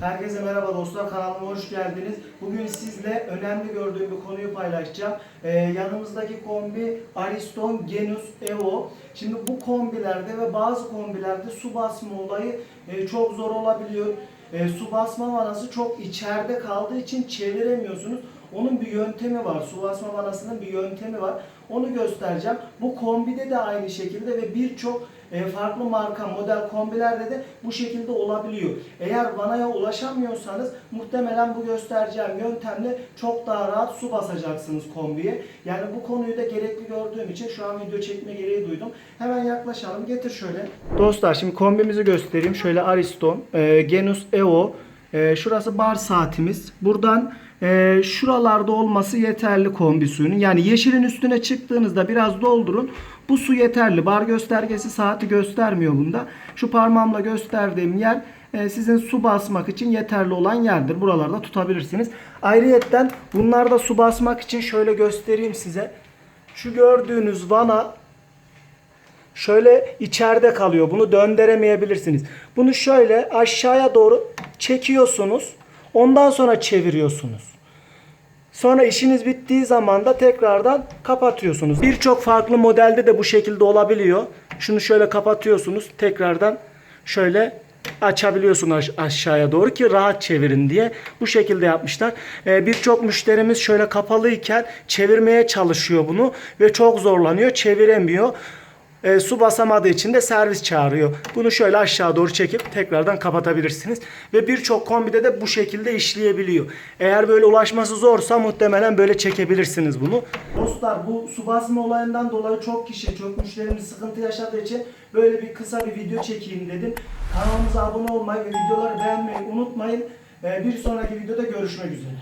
Herkese merhaba dostlar kanalıma hoş geldiniz. Bugün sizle önemli gördüğüm bir konuyu paylaşacağım. Ee, yanımızdaki kombi Ariston Genus Evo. Şimdi bu kombilerde ve bazı kombilerde su basma olayı e, çok zor olabiliyor. E, su basma vanası çok içeride kaldığı için çeviremiyorsunuz. Onun bir yöntemi var. Su basma vanasının bir yöntemi var. Onu göstereceğim. Bu kombide de aynı şekilde ve birçok e, farklı marka model kombilerde de bu şekilde olabiliyor. Eğer vanaya ulaşamıyorsanız muhtemelen bu göstereceğim yöntemle çok daha rahat su basacaksınız kombiye. Yani bu konuyu da gerekli gördüğüm için şu an video çekme gereği duydum. Hemen yaklaşalım. Getir şöyle. Dostlar şimdi kombimizi göstereyim. Şöyle Ariston, e, Genus Evo. E, şurası bar saatimiz. Buradan e, şuralarda olması yeterli kombi suyunun. Yani yeşilin üstüne çıktığınızda biraz doldurun. Bu su yeterli. Bar göstergesi saati göstermiyor bunda. Şu parmağımla gösterdiğim yer e, sizin su basmak için yeterli olan yerdir. Buralarda tutabilirsiniz. Ayrıyetten bunlarda su basmak için şöyle göstereyim size. Şu gördüğünüz vana şöyle içeride kalıyor. Bunu döndüremeyebilirsiniz. Bunu şöyle aşağıya doğru çekiyorsunuz. Ondan sonra çeviriyorsunuz. Sonra işiniz bittiği zaman da tekrardan kapatıyorsunuz. Birçok farklı modelde de bu şekilde olabiliyor. Şunu şöyle kapatıyorsunuz. Tekrardan şöyle açabiliyorsunuz aş- aşağıya doğru ki rahat çevirin diye bu şekilde yapmışlar. Ee, Birçok müşterimiz şöyle kapalıyken çevirmeye çalışıyor bunu ve çok zorlanıyor, çeviremiyor. E, su basamadığı için de servis çağırıyor. Bunu şöyle aşağı doğru çekip tekrardan kapatabilirsiniz. Ve birçok kombide de bu şekilde işleyebiliyor. Eğer böyle ulaşması zorsa muhtemelen böyle çekebilirsiniz bunu. Dostlar bu su basma olayından dolayı çok kişi, çok müşterimiz sıkıntı yaşadığı için böyle bir kısa bir video çekeyim dedim. Kanalımıza abone olmayı ve videoları beğenmeyi unutmayın. E, bir sonraki videoda görüşmek üzere.